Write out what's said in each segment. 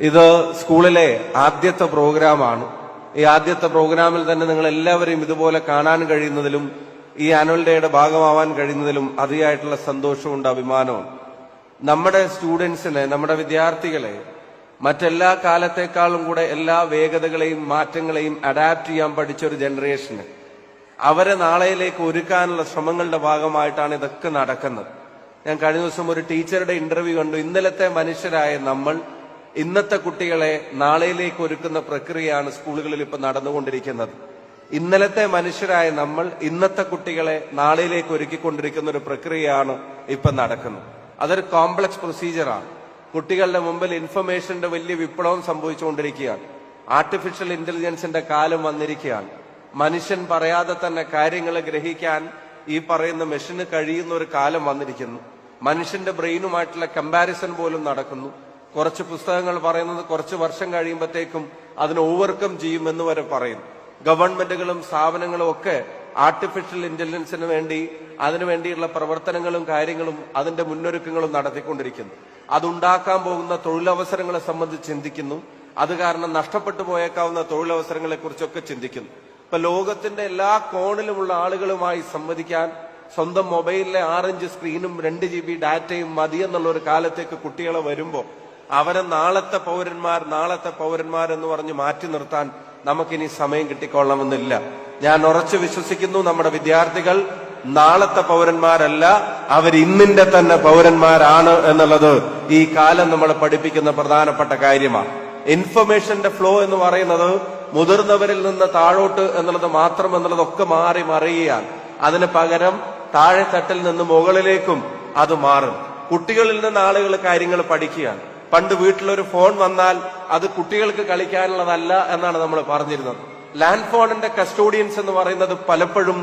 ഇത് സ്കൂളിലെ ആദ്യത്തെ പ്രോഗ്രാമാണ്. ഈ ആദ്യത്തെ പ്രോഗ്രാമിൽ തന്നെ നിങ്ങൾ എല്ലാവരെയും ഇതുപോലെ കാണാൻ കഴിയുന്നതിലും ഈ ആനുവൽ ഡേയുടെ ഭാഗമാവാൻ കഴിയുന്നതിലും അതിയായിട്ടുള്ള സന്തോഷമുണ്ട് അഭിമാനവും. നമ്മുടെ സ്റ്റുഡൻസിനെ നമ്മുടെ വിദ്യാർത്ഥികളെ മറ്റെല്ലാ കാലത്തെക്കാളും കൂടെ എല്ലാ വേഗതകളെയും മാറ്റങ്ങളെയും അഡാപ്റ്റ് ചെയ്യാൻ പഠിച്ച ഒരു ജനറേഷന്. അവരെ നാളെയിലേക്ക് ഒരുക്കാനുള്ള ശ്രമങ്ങളുടെ ഭാഗമായിട്ടാണ് ഇതൊക്കെ നടക്കുന്നത്. ഞാൻ കഴിഞ്ഞ ദിവസം ഒരു ടീച്ചറുടെ ഇന്റർവ്യൂ കണ്ടു. ഇന്നലത്തെ മനുഷ്യരായ നമ്മൾ ഇന്നത്തെ കുട്ടികളെ നാളെയിലേക്ക് ഒരുക്കുന്ന പ്രക്രിയയാണ് സ്കൂളുകളിൽ ഇപ്പൊ നടന്നുകൊണ്ടിരിക്കുന്നത്. ഇന്നലത്തെ മനുഷ്യരായ നമ്മൾ ഇന്നത്തെ കുട്ടികളെ നാളെയിലേക്ക് ഒരുക്കിക്കൊണ്ടിരിക്കുന്ന ഒരു പ്രക്രിയയാണ് ഇപ്പൊ നടക്കുന്നത്. അതൊരു കോംപ്ലക്സ് പ്രൊസീജിയറാണ് കുട്ടികളുടെ മുമ്പിൽ ഇൻഫർമേഷന്റെ വലിയ വിപ്ലവം സംഭവിച്ചുകൊണ്ടിരിക്കുകയാണ്. ആർട്ടിഫിഷ്യൽ ഇന്റലിജൻസിന്റെ കാലം വന്നിരിക്കുകയാണ്. മനുഷ്യൻ പറയാതെ തന്നെ കാര്യങ്ങൾ ഗ്രഹിക്കാൻ ഈ പറയുന്ന മെഷീന് കഴിയുന്ന ഒരു കാലം വന്നിരിക്കുന്നു. മനുഷ്യന്റെ ബ്രെയിനുമായിട്ടുള്ള കമ്പാരിസൺ പോലും നടക്കുന്നു. കുറച്ച് പുസ്തകങ്ങൾ പറയുന്നത് കുറച്ച് വർഷം കഴിയുമ്പോഴത്തേക്കും അതിനെ ഓവർകം ചെയ്യുമെന്ന് വരെ പറയുന്നു. ഗവൺമെന്റുകളും സ്ഥാപനങ്ങളും ഒക്കെ ആർട്ടിഫിഷ്യൽ ഇന്റലിജൻസിന് വേണ്ടി അതിനു വേണ്ടിയുള്ള പ്രവർത്തനങ്ങളും കാര്യങ്ങളും അതിന്റെ മുന്നൊരുക്കങ്ങളും നടത്തിക്കൊണ്ടിരിക്കുന്നു. അതുണ്ടാക്കാൻ പോകുന്ന തൊഴിലവസരങ്ങളെ സംബന്ധിച്ച് ചിന്തിക്കുന്നു. അത് കാരണം നഷ്ടപ്പെട്ടു പോയേക്കാവുന്ന തൊഴിലവസരങ്ങളെ കുറിച്ചൊക്കെ ചിന്തിക്കുന്നു. ഇപ്പൊ ലോകത്തിന്റെ എല്ലാ കോണിലുമുള്ള ആളുകളുമായി സംവദിക്കാൻ സ്വന്തം മൊബൈലിലെ ആറഞ്ച് സ്ക്രീനും രണ്ട് ജി ബി ഡാറ്റയും മതി എന്നുള്ള ഒരു കാലത്തേക്ക് കുട്ടികളെ വരുമ്പോ അവരെ നാളത്തെ പൗരന്മാർ നാളത്തെ പൗരന്മാർ എന്ന് പറഞ്ഞ് മാറ്റി നിർത്താൻ നമുക്കിനി സമയം കിട്ടിക്കൊള്ളണമെന്നില്ല. ഞാൻ ഉറച്ചു വിശ്വസിക്കുന്നു നമ്മുടെ വിദ്യാർത്ഥികൾ നാളത്തെ പൗരന്മാരല്ല അവർ ഇന്നിന്റെ തന്നെ പൗരന്മാരാണ് എന്നുള്ളത് ഈ കാലം നമ്മൾ പഠിപ്പിക്കുന്ന പ്രധാനപ്പെട്ട കാര്യമാണ്. ഇൻഫർമേഷന്റെ ഫ്ലോ എന്ന് പറയുന്നത് മുതിർന്നവരിൽ നിന്ന് താഴോട്ട് എന്നുള്ളത് മാത്രം എന്നുള്ളതൊക്കെ മാറി മറിയുകയാണ്. അതിന് പകരം താഴെ തട്ടിൽ നിന്ന് മുകളിലേക്കും അത് മാറും. കുട്ടികളിൽ നിന്ന് ആളുകൾ കാര്യങ്ങൾ പഠിക്കുകയാണ്. പണ്ട് വീട്ടിലൊരു ഫോൺ വന്നാൽ അത് കുട്ടികൾക്ക് കളിക്കാനുള്ളതല്ല എന്നാണ് നമ്മൾ പറഞ്ഞിരുന്നത്. ലാൻഡ് ഫോണിന്റെ കസ്റ്റോഡിയൻസ് എന്ന് പറയുന്നത് പലപ്പോഴും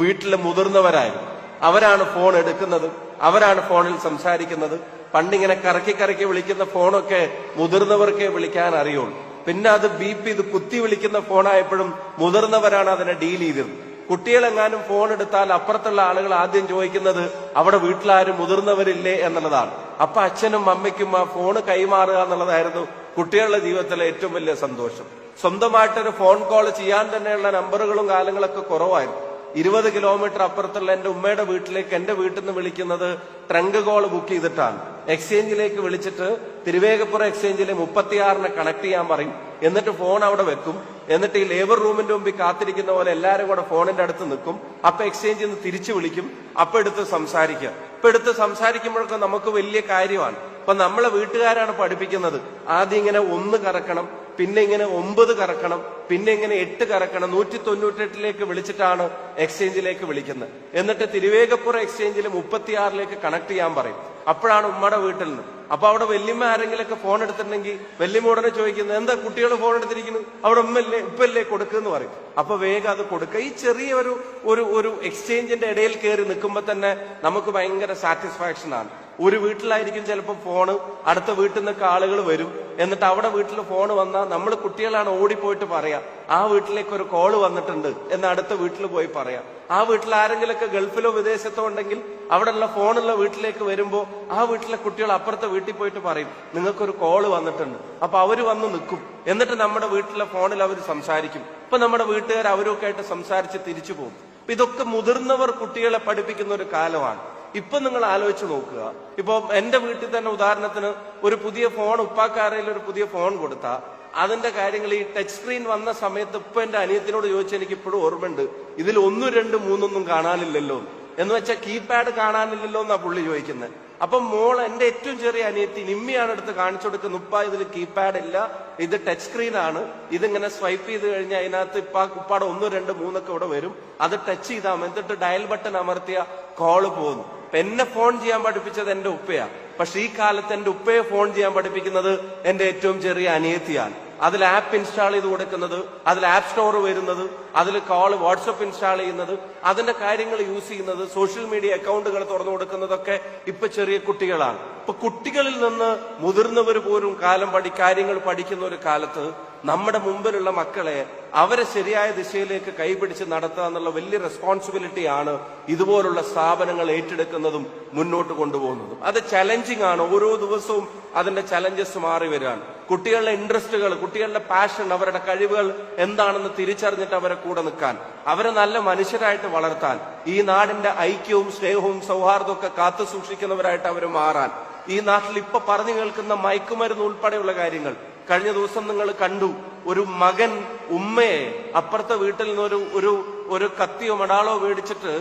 വീട്ടിലെ മുതിർന്നവരായിരുന്നു. അവരാണ് ഫോൺ എടുക്കുന്നത് അവരാണ് ഫോണിൽ സംസാരിക്കുന്നത്. പണ്ടിങ്ങനെ കറക്കി കറക്കി വിളിക്കുന്ന ഫോണൊക്കെ മുതിർന്നവർക്കേ വിളിക്കാൻ അറിയുള്ളൂ. പിന്നെ അത് ബീപ്പ് ചെയ്ത് കുത്തി വിളിക്കുന്ന ഫോണായപ്പോഴും മുതിർന്നവരാണ് അതിനെ ഡീൽ ചെയ്തിരുന്നത് കുട്ടികളെങ്ങാനും ഫോൺ എടുത്താൽ അപ്പുറത്തുള്ള ആളുകൾ ആദ്യം ചോദിക്കുന്നത് അവിടെ വീട്ടിലാരും മുതിർന്നവരില്ലേ എന്നുള്ളതാണ്. അപ്പൊ അച്ഛനും അമ്മയ്ക്കും ആ ഫോണ് കൈമാറുക എന്നുള്ളതായിരുന്നു കുട്ടികളുടെ ജീവിതത്തിലെ ഏറ്റവും വലിയ സന്തോഷം. സ്വന്തമായിട്ടൊരു ഫോൺ കോൾ ചെയ്യാൻ തന്നെയുള്ള നമ്പറുകളും കാലങ്ങളൊക്കെ കുറവായിരുന്നു. ഇരുപത് കിലോമീറ്റർ അപ്പുറത്തുള്ള എന്റെ ഉമ്മയുടെ വീട്ടിലേക്ക് എന്റെ വീട്ടിൽ നിന്ന് വിളിക്കുന്നത് ട്രങ്ക് കോൾ ബുക്ക് ചെയ്തിട്ടാണ്. എക്സ്ചേഞ്ചിലേക്ക് വിളിച്ചിട്ട് തിരുവേഗപ്പുറം എക്സ്ചേഞ്ചിലെ മുപ്പത്തിയാറിനെ കണക്ട് ചെയ്യാൻ പറയും. എന്നിട്ട് ഫോൺ അവിടെ വെക്കും. എന്നിട്ട് ഈ ലേബർ റൂമിന്റെ മുമ്പിൽ കാത്തിരിക്കുന്ന പോലെ എല്ലാരും കൂടെ ഫോണിന്റെ അടുത്ത് നിൽക്കും. അപ്പൊ എക്സ്ചേഞ്ചിൽ നിന്ന് തിരിച്ചു വിളിക്കും. അപ്പൊ എടുത്ത് സംസാരിക്കുക. ഇപ്പൊ എടുത്ത് സംസാരിക്കുമ്പോഴൊക്കെ നമുക്ക് വലിയ കാര്യമാണ്. അപ്പൊ നമ്മളെ വീട്ടുകാരാണ് പഠിപ്പിക്കുന്നത്. ആദ്യം ഇങ്ങനെ ഒന്ന് കറക്കണം പിന്നെ ഇങ്ങനെ ഒമ്പത് കറക്കണം പിന്നെ ഇങ്ങനെ എട്ട് കറക്കണം. നൂറ്റി തൊണ്ണൂറ്റെട്ടിലേക്ക് വിളിച്ചിട്ടാണ് എക്സ്ചേഞ്ചിലേക്ക് വിളിക്കുന്നത്. എന്നിട്ട് തിരുവേഗപ്പുറം എക്സ്ചേഞ്ചിൽ മുപ്പത്തിയാറിലേക്ക് കണക്ട് ചെയ്യാൻ പറയും. അപ്പോഴാണ് ഉമ്മയുടെ വീട്ടിൽ നിന്ന് അപ്പൊ അവിടെ വല്യമ്മ ആരെങ്കിലൊക്കെ ഫോൺ എടുത്തിട്ടുണ്ടെങ്കിൽ വല്യമ്മ ഉടനെ ചോദിക്കുന്നത് എന്താ കുട്ടികൾ ഫോൺ എടുത്തിരിക്കുന്നു? അവിടെ ഉമ്മല്ലേ ഉപ്പല്ലേ കൊടുക്കുന്ന് പറയും. അപ്പൊ വേഗം അത് കൊടുക്കുക. ഈ ചെറിയ ഒരു ഒരു ഒരു എക്സ്ചേഞ്ചിന്റെ ഇടയിൽ കയറി നിൽക്കുമ്പോൾ തന്നെ നമുക്ക് ഭയങ്കര സാറ്റിസ്ഫാക്ഷൻ ആണ്. ഒരു വീട്ടിലായിരിക്കും ചിലപ്പോൾ ഫോണ് അടുത്ത വീട്ടിൽ നിന്നൊക്കെ ആളുകൾ വരും. എന്നിട്ട് അവിടെ വീട്ടിൽ ഫോൺ വന്നാൽ നമ്മൾ കുട്ടികളാണ് ഓടിപ്പോയിട്ട് പറയാം ആ വീട്ടിലേക്ക് ഒരു കോൾ വന്നിട്ടുണ്ട് എന്ന് അടുത്ത വീട്ടിൽ പോയി പറയാം. ആ വീട്ടിൽ ആരെങ്കിലൊക്കെ ഗൾഫിലോ വിദേശത്തോ ഉണ്ടെങ്കിൽ അവിടെയുള്ള ഫോണുള്ള വീട്ടിലേക്ക് വരുമ്പോൾ ആ വീട്ടിലെ കുട്ടികൾ അപ്പുറത്തെ വീട്ടിൽ പോയിട്ട് പറയും നിങ്ങൾക്കൊരു കോൾ വന്നിട്ടുണ്ട്. അപ്പൊ അവർ വന്ന് നിൽക്കും. എന്നിട്ട് നമ്മുടെ വീട്ടിലെ ഫോണിൽ അവർ സംസാരിക്കും. ഇപ്പൊ നമ്മുടെ വീട്ടുകാർ അവരൊക്കെ ആയിട്ട് സംസാരിച്ച് തിരിച്ചു പോകും. അപ്പൊ ഇതൊക്കെ മുതിർന്നവർ കുട്ടികളെ പഠിപ്പിക്കുന്ന ഒരു കാലമാണ്. ഇപ്പൊ നിങ്ങൾ ആലോചിച്ച് നോക്കുക. ഇപ്പൊ എന്റെ വീട്ടിൽ തന്നെ ഉദാഹരണത്തിന് ഒരു പുതിയ ഫോൺ ഉപ്പാക്കാരയിൽ ഒരു പുതിയ ഫോൺ കൊടുത്താ അതിന്റെ കാര്യങ്ങൾ ഈ ടച്ച് സ്ക്രീൻ വന്ന സമയത്ത് ഇപ്പൊ എന്റെ അനിയത്തിനോട് ചോദിച്ചാൽ എനിക്ക് ഇപ്പോഴും ഓർമ്മയുണ്ട്. ഇതിൽ ഒന്നും രണ്ട് മൂന്നൊന്നും കാണാനില്ലല്ലോ എന്ന് വെച്ചാൽ കീപാഡ് കാണാനില്ലല്ലോ എന്നാ പുള്ളി ചോദിക്കുന്നത് അപ്പൊ മോൾ എന്റെ ഏറ്റവും ചെറിയ അനിയത്തി നിമ്മിയാണ് എടുത്ത് കാണിച്ചു കൊടുക്കുന്നത്. ഉപ്പ ഇതിൽ കീപാഡ് ഇല്ല. ഇത് ടച്ച് സ്ക്രീൻ ആണ്. ഇതിങ്ങനെ സ്വൈപ്പ് ചെയ്ത് കഴിഞ്ഞാൽ അതിനകത്ത് ഇപ്പ ഉപ്പാടെ ഒന്ന് രണ്ട് മൂന്നൊക്കെ ഇവിടെ വരും. അത് ടച്ച് ചെയ്താൽ. എന്നിട്ട് ഡയൽ ബട്ടൺ അമർത്തിയ കോൾ പോകുന്നു. എന്നെ ഫോൺ ചെയ്യാൻ പഠിപ്പിച്ചത് എന്റെ ഉപ്പയാ. പക്ഷെ ഈ കാലത്ത് എന്റെ ഉപ്പയെ ഫോൺ ചെയ്യാൻ പഠിപ്പിക്കുന്നത് എന്റെ ഏറ്റവും ചെറിയ അനിയത്തിയാണ്. അതിൽ ആപ്പ് ഇൻസ്റ്റാൾ ചെയ്ത് കൊടുക്കുന്നത് അതിൽ ആപ്പ് സ്റ്റോർ വരുന്നത് അതിൽ കോൾ വാട്സപ്പ് ഇൻസ്റ്റാൾ ചെയ്യുന്നത് അതിന്റെ കാര്യങ്ങൾ യൂസ് ചെയ്യുന്നത് സോഷ്യൽ മീഡിയ അക്കൗണ്ടുകൾ തുറന്നു കൊടുക്കുന്നതൊക്കെ ഇപ്പൊ ചെറിയ കുട്ടികളാണ്. ഇപ്പൊ കുട്ടികളിൽ നിന്ന് മുതിർന്നവർ പോലും കാലം പഠി കാര്യങ്ങൾ പഠിക്കുന്ന ഒരു കാലത്ത് നമ്മുടെ മുമ്പിലുള്ള മക്കളെ അവരെ ശരിയായ ദിശയിലേക്ക് കൈപിടിച്ച് നടത്തുക എന്നുള്ള വലിയ റെസ്പോൺസിബിലിറ്റിയാണ് ഇതുപോലുള്ള സ്ഥാപനങ്ങൾ ഏറ്റെടുക്കുന്നതും മുന്നോട്ട് കൊണ്ടുപോകുന്നതും. അത് ചലഞ്ചിങ് ആണ്. ഓരോ ദിവസവും അതിന്റെ ചലഞ്ചസ് മാറി വരികയാണ്. കുട്ടികളുടെ ഇൻട്രസ്റ്റുകൾ കുട്ടികളുടെ പാഷൻ അവരുടെ കഴിവുകൾ എന്താണെന്ന് തിരിച്ചറിഞ്ഞിട്ട് അവരെ കൂടെ നിൽക്കാൻ അവരെ നല്ല മനുഷ്യരായിട്ട് വളർത്താൻ ഈ നാടിന്റെ ഐക്യവും സ്നേഹവും സൗഹാർദ്ദവും ഒക്കെ കാത്തു സൂക്ഷിക്കുന്നവരായിട്ട് അവർ മാറാൻ ഈ നാട്ടിൽ ഇപ്പൊ പറഞ്ഞു കേൾക്കുന്ന മയക്കുമരുന്ന് ഉൾപ്പെടെയുള്ള കാര്യങ്ങൾ കഴിഞ്ഞ ദിവസം നിങ്ങൾ കണ്ടു ഒരു മകൻ ഉമ്മയെ അപ്പുറത്തെ വീട്ടിൽ നിന്ന് ഒരു ഒരു ഒരു കത്തിയോ മടാളോ മേടിച്ചിട്ട്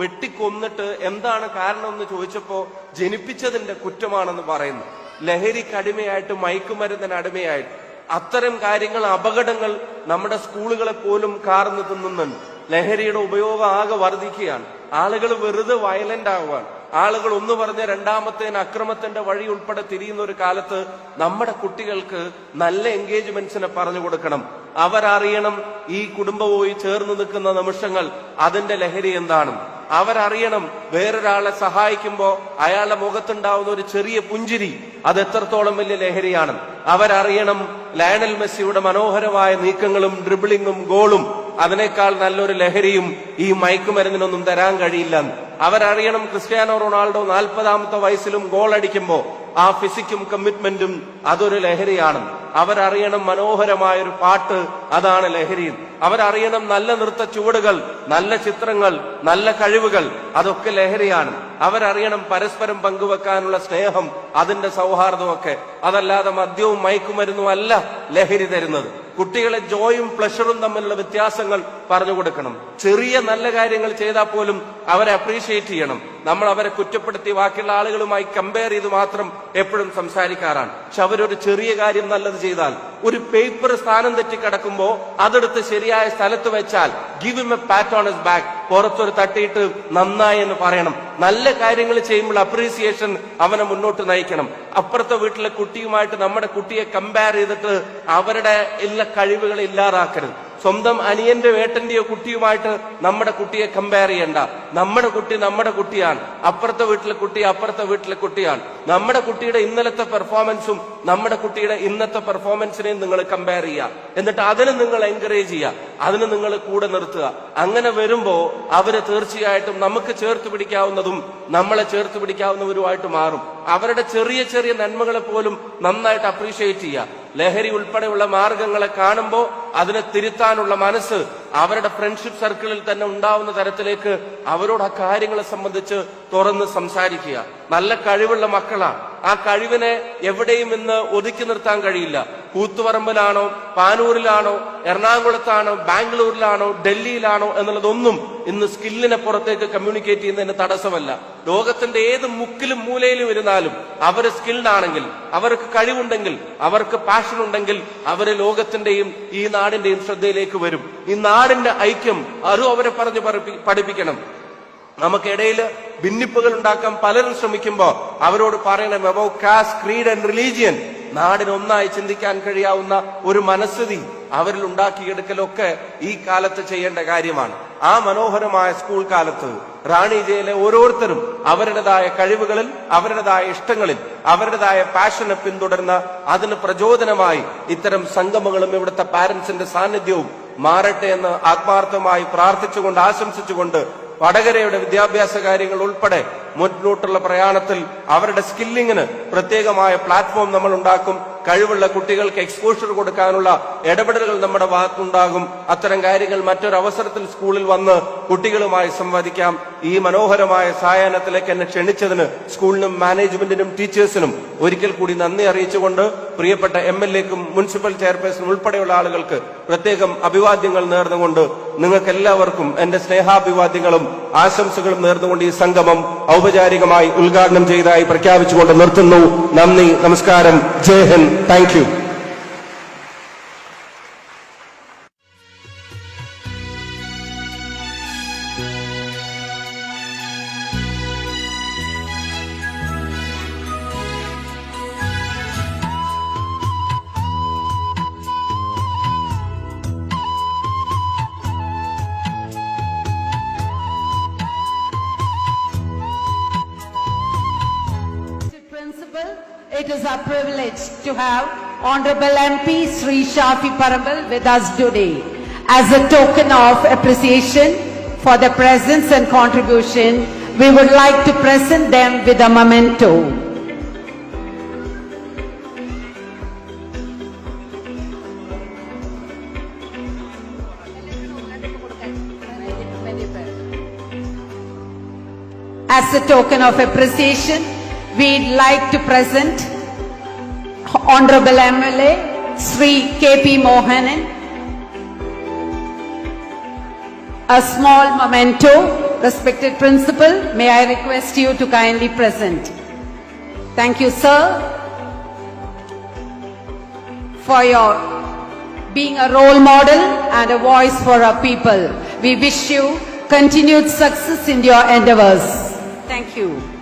വെട്ടിക്കൊന്നിട്ട് എന്താണ് കാരണം എന്ന് ചോദിച്ചപ്പോ ജനിപ്പിച്ചതിന്റെ കുറ്റമാണെന്ന് പറയുന്നു. ലഹരിക്ക് അടിമയായിട്ട് മയക്കുമരുന്നിന് അടിമയായിട്ട് അത്തരം കാര്യങ്ങൾ അപകടങ്ങൾ നമ്മുടെ സ്കൂളുകളെ പോലും കാർന്നു തിന്നുന്നുണ്ട് ലഹരിയുടെ ഉപയോഗം ആകെ വർദ്ധിക്കുകയാണ്. ആളുകൾ വെറുതെ വയലന്റ് ആവുകയാണ്. ആളുകൾ ഒന്ന് പറഞ്ഞ രണ്ടാമത്തേന് അക്രമത്തിന്റെ വഴി ഉൾപ്പെടെ തിരിയുന്ന ഒരു കാലത്ത് നമ്മുടെ കുട്ടികൾക്ക് നല്ല എൻഗേജ്മെന്റ്സിനെ പറഞ്ഞു കൊടുക്കണം. അവരറിയണം ഈ കുടുംബവുമായി ചേർന്ന് നിൽക്കുന്ന നിമിഷങ്ങൾ അതിന്റെ ലഹരി എന്താണ്? അവരറിയണം വേറൊരാളെ സഹായിക്കുമ്പോ അയാളുടെ മുഖത്തുണ്ടാവുന്ന ഒരു ചെറിയ പുഞ്ചിരി അത് എത്രത്തോളം വലിയ ലഹരിയാണ്. അവരറിയണം ലയണൽ മെസ്സിയുടെ മനോഹരമായ നീക്കങ്ങളും ഡ്രിബിളിങ്ങും ഗോളും അതിനേക്കാൾ നല്ലൊരു ലഹരിയും ഈ മയക്കുമരുന്നിനൊന്നും തരാൻ കഴിയില്ല അവരറിയണം ക്രിസ്ത്യാനോ റൊണാൾഡോ നാൽപ്പതാമത്തെ വയസ്സിലും ഗോൾ അടിക്കുമ്പോ ആ ഫിസിക്കും കമ്മിറ്റ്മെന്റും അതൊരു ലഹരിയാണ്. അവരറിയണം മനോഹരമായ ഒരു പാട്ട് അതാണ് ലഹരി. അവരറിയണം നല്ല നൃത്ത ചുവടുകൾ നല്ല ചിത്രങ്ങൾ നല്ല കഴിവുകൾ അതൊക്കെ ലഹരിയാണ്. അവരറിയണം പരസ്പരം പങ്കുവെക്കാനുള്ള സ്നേഹം അതിന്റെ സൗഹാർദ്ദമൊക്കെ. അതല്ലാതെ മദ്യവും മയക്കുമരുന്നും അല്ല ലഹരി തരുന്നത്. കുട്ടികളെ ജോയും പ്ലഷറും തമ്മിലുള്ള വ്യത്യാസങ്ങൾ പറഞ്ഞു കൊടുക്കണം. ചെറിയ നല്ല കാര്യങ്ങൾ ചെയ്താൽ പോലും അവരെ അപ്രീഷിയേറ്റ് ചെയ്യണം. നമ്മൾ അവരെ കുറ്റപ്പെടുത്തി ബാക്കിയുള്ള ആളുകളുമായി കമ്പയർ ചെയ്ത് മാത്രം എപ്പോഴും സംസാരിക്കാറാണ്. പക്ഷെ അവരൊരു ചെറിയ കാര്യം നല്ലത് ചെയ്താൽ ഒരു പേപ്പർ സ്ഥാനം തെറ്റി കിടക്കുമ്പോൾ അതെടുത്ത് ശരിയായ സ്ഥലത്ത് വെച്ചാൽ give him a pat on his back പുറത്തൊരു തട്ടിയിട്ട് നന്നായി എന്ന് പറയണം. നല്ല കാര്യങ്ങൾ ചെയ്യുമ്പോൾ അപ്രീസിയേഷൻ അവനെ മുന്നോട്ട് നയിക്കണം. അപ്പുറത്തെ വീട്ടിലെ കുട്ടിയുമായിട്ട് നമ്മുടെ കുട്ടിയെ കമ്പയർ ചെയ്തിട്ട് അവരുടെ എല്ലാ കഴിവുകൾ ഇല്ലാതാക്കരുത്. സ്വന്തം അനിയന്റെ വേട്ടന്റെയോ കുട്ടിയുമായിട്ട് നമ്മുടെ കുട്ടിയെ കമ്പയർ ചെയ്യണ്ട. നമ്മുടെ കുട്ടി നമ്മുടെ കുട്ടിയാണ്. അപ്പുറത്തെ വീട്ടിലെ കുട്ടി അപ്പുറത്തെ വീട്ടിലെ കുട്ടിയാണ്. നമ്മുടെ കുട്ടിയുടെ ഇന്നലത്തെ പെർഫോമൻസും നമ്മുടെ കുട്ടിയുടെ ഇന്നത്തെ പെർഫോമൻസിനെയും നിങ്ങൾ കമ്പയർ ചെയ്യുക. എന്നിട്ട് അതിന് നിങ്ങൾ എൻകറേജ് ചെയ്യുക. അതിന് നിങ്ങൾ കൂടെ നിർത്തുക. അങ്ങനെ വരുമ്പോ അവർ തീർച്ചയായിട്ടും നമുക്ക് ചേർത്ത് പിടിക്കാവുന്നതും നമ്മളെ ചേർത്ത് പിടിക്കാവുന്നവരുമായിട്ട് മാറും. അവരുടെ ചെറിയ ചെറിയ നന്മകളെ പോലും നന്നായിട്ട് അപ്രീഷിയേറ്റ് ചെയ്യുക. ലഹരി ഉൾപ്പെടെയുള്ള മാർഗങ്ങളെ കാണുമ്പോൾ അതിനെ തിരുത്താനുള്ള മനസ്സ് അവരുടെ ഫ്രണ്ട്ഷിപ്പ് സർക്കിളിൽ തന്നെ ഉണ്ടാവുന്ന തരത്തിലേക്ക് അവരോട് ആ കാര്യങ്ങളെ സംബന്ധിച്ച് തുറന്ന് സംസാരിക്കുക. നല്ല കഴിവുള്ള മക്കളാണ് ആ കഴിവിനെ എവിടെയും ഇന്ന് ഒതുക്കി നിർത്താൻ കഴിയില്ല. കൂത്തുപറമ്പിലാണോ പാനൂരിലാണോ എറണാകുളത്താണോ ബാംഗ്ലൂരിലാണോ ഡൽഹിയിലാണോ എന്നുള്ളതൊന്നും ഇന്ന് സ്കില്ലിനെ പുറത്തേക്ക് കമ്മ്യൂണിക്കേറ്റ് ചെയ്യുന്നതിന് തടസ്സമല്ല. ലോകത്തിന്റെ ഏത് മുക്കിലും മൂലയിലും ഇരുന്നാലും അവർ സ്കിൽഡ് ആണെങ്കിൽ അവർക്ക് കഴിവുണ്ടെങ്കിൽ അവർക്ക് പാഷൻ ഉണ്ടെങ്കിൽ അവർ ലോകത്തിന്റെയും ഈ നാടിന്റെയും ശ്രദ്ധയിലേക്ക് വരും. ഈ നാടിന്റെ ഐക്യം അതും അവരെ പറഞ്ഞ് പഠിപ്പിക്കണം. നമുക്കിടയിൽ ഭിന്നിപ്പുകൾ ഉണ്ടാക്കാൻ പലരും ശ്രമിക്കുമ്പോ അവരോട് പറയണം above caste creed and religion നാടിന് ഒന്നായി ചിന്തിക്കാൻ കഴിയാവുന്ന ഒരു മനസ്ഥിതി അവരിൽ ഉണ്ടാക്കിയെടുക്കലൊക്കെ ഈ കാലത്ത് ചെയ്യേണ്ട കാര്യമാണ്. ആ മനോഹരമായ സ്കൂൾ കാലത്ത് റാണി ജയിലെ ഓരോരുത്തരും അവരുടേതായ കഴിവുകളിൽ അവരുടേതായ ഇഷ്ടങ്ങളിൽ അവരുടേതായ പാഷനെ പിന്തുടർന്ന അതിന് പ്രചോദനമായി ഇത്തരം സംഗമങ്ങളും ഇവിടുത്തെ പാരന്റ്സിന്റെ സാന്നിധ്യവും മാറട്ടെ എന്ന് ആത്മാർത്ഥമായി പ്രാർത്ഥിച്ചുകൊണ്ട് ആശംസിച്ചുകൊണ്ട് വടകരയുടെ വിദ്യാഭ്യാസ കാര്യങ്ങൾ ഉൾപ്പെടെ മുന്നോട്ടുള്ള പ്രയാണത്തിൽ അവരുടെ സ്കില്ലിങ്ങിന് പ്രത്യേകമായ പ്ലാറ്റ്ഫോം നമ്മൾ ഉണ്ടാക്കും. കഴിവുള്ള കുട്ടികൾക്ക് എക്സ്പോഷർ കൊടുക്കാനുള്ള ഇടപെടലുകൾ നമ്മുടെ ഭാഗത്തുണ്ടാകും. അത്തരം കാര്യങ്ങൾ മറ്റൊരവസരത്തിൽ സ്കൂളിൽ വന്ന് കുട്ടികളുമായി സംവദിക്കാം. ഈ മനോഹരമായ സായാഹ്നത്തിലേക്ക് എന്നെ ക്ഷണിച്ചതിന് സ്കൂളിനും മാനേജ്മെന്റിനും ടീച്ചേഴ്സിനും ഒരിക്കൽ കൂടി നന്ദി അറിയിച്ചുകൊണ്ട് പ്രിയപ്പെട്ട എം എൽ എക്കും മുനിസിപ്പൽ ചെയർപേഴ്സൺ ഉൾപ്പെടെയുള്ള ആളുകൾക്ക് പ്രത്യേകം അഭിവാദ്യങ്ങൾ നേർന്നുകൊണ്ട് നിങ്ങൾക്ക് എല്ലാവർക്കും എന്റെ സ്നേഹാഭിവാദ്യങ്ങളും ആശംസകളും നേർന്നുകൊണ്ട് ഈ സംഗമം ഔപചാരികമായി ഉദ്ഘാടനം ചെയ്തതായി പ്രഖ്യാപിച്ചുകൊണ്ട് നിർത്തുന്നു. നന്ദി നമസ്കാരം. Jai Hind. Thank it is our privilege to have Honorable MP Sri Shafi Parambal with us today. As a token of appreciation for their presence and contribution, we would like to present them with a memento. As a token of appreciation, we'd like to present Honorable MLA Sri KP Mohanan a small memento. Respected principal, may I request you to kindly present. Thank you, sir, for your being a role model and a voice for our people. We wish you continued success in your endeavors. Thank you.